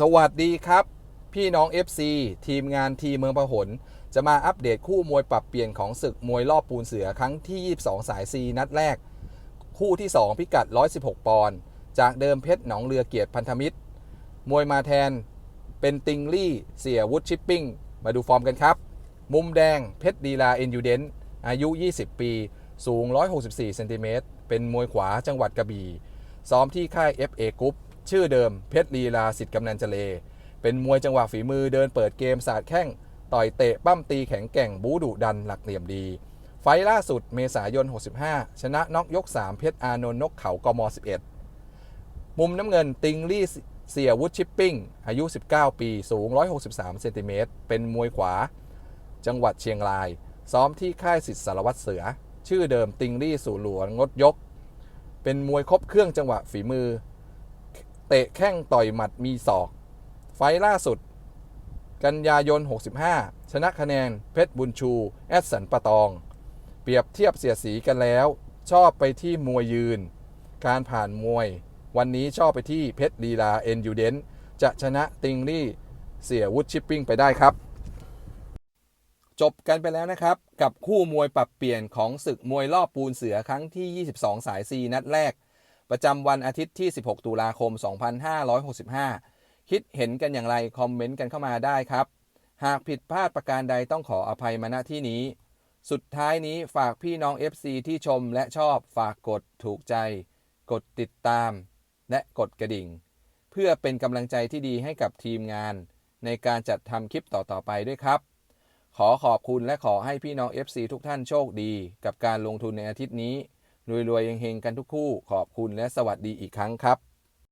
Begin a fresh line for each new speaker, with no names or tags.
สวัสดีครับ พี่น้อง FC ทีมงานทีเมืองพหลจะมาอัปเดตคู่มวยปรับเปลี่ยนของศึกมวยรอบปูนเสือครั้งที่ 22 สายซีนัดแรก คู่ที่ 2 พิกัด 116 ปอนด์จากเดิมเพชรหนองเรือเกียรติพันธมิตร มวยมาแทนเป็นติงลี่ เสียวุฒชิปปิ้ง มาดูฟอร์มกันครับ มุมแดงเพชรดีลาเอ็นยูเดนอายุ 20 ปี สูง 164เซนติเมตรเป็นมวยขวาจังหวัดกระบี่ซ้อมที่ค่าย FA กรุ๊ป ชื่อเดิมเพชรลีลาสิทธิ์กำนันเจเล เป็นมวยจังหวะฝีมือเดินเปิดเกมสาดแข้ง ต่อยเตะปั้มตีแข็งแกร่งบูดุดันหลักเหลี่ยมดี ไฟล่าสุดเมษายน 65 ชนะน็อกยก 3 เพชรอานนท์นกเขากม 11 มุมน้ำเงินติงลี่เสียวุฒิชิปปิ้ง อายุ 19 ปี สูง 163 เซนติเมตร เป็นมวยขวา จังหวัดเชียงราย ซ้อมที่ค่ายสิทธิสารวัตรเสือ ชื่อเดิมติงลี่สู่หลวงงดยก เป็นมวยครบเครื่องจังหวะฝีมือ เตะแข้งต่อยหมัดมีศอก ไฟล์ล่าสุด กันยายน 65 ชนะคะแนน เพชรบุญชู แอดสันปะตอง เปรียบเทียบเสียสีกันแล้ว ชอบไปที่มวยยืน การผ่านมวย วันนี้ชอบไปที่เพชรลีลาเอ็นยูเดนจะชนะติงลี่เสียวุฒชิปปิ้งไปได้ครับ จบกันไปแล้วนะครับ กับคู่มวยปรับเปลี่ยนของศึกมวยรอบปูนเสือครั้งที่ 22 สายซีนัดแรก ประจำวันอาทิตย์ที่ 16 ตุลาคม 2565 คิดเห็นกันอย่างไรคอมเมนต์กันเข้ามาได้ครับ หากผิดพลาดประการใดต้องขออภัยมาณที่นี้ สุดท้ายนี้ฝากพี่น้อง FC ที่ชมและชอบฝากกดถูกใจ กดติดตาม และกดกระดิ่ง เพื่อเป็นกำลังใจที่ดีให้กับทีมงาน ในการจัดทำคลิปต่อๆไปด้วยครับ ขอขอบคุณและขอให้พี่น้อง FC ทุกท่านโชคดี กับการลงทุนในอาทิตย์นี้ รวยๆเฮงๆกันทุกคู่ขอบคุณและสวัสดีอีกครั้งครับ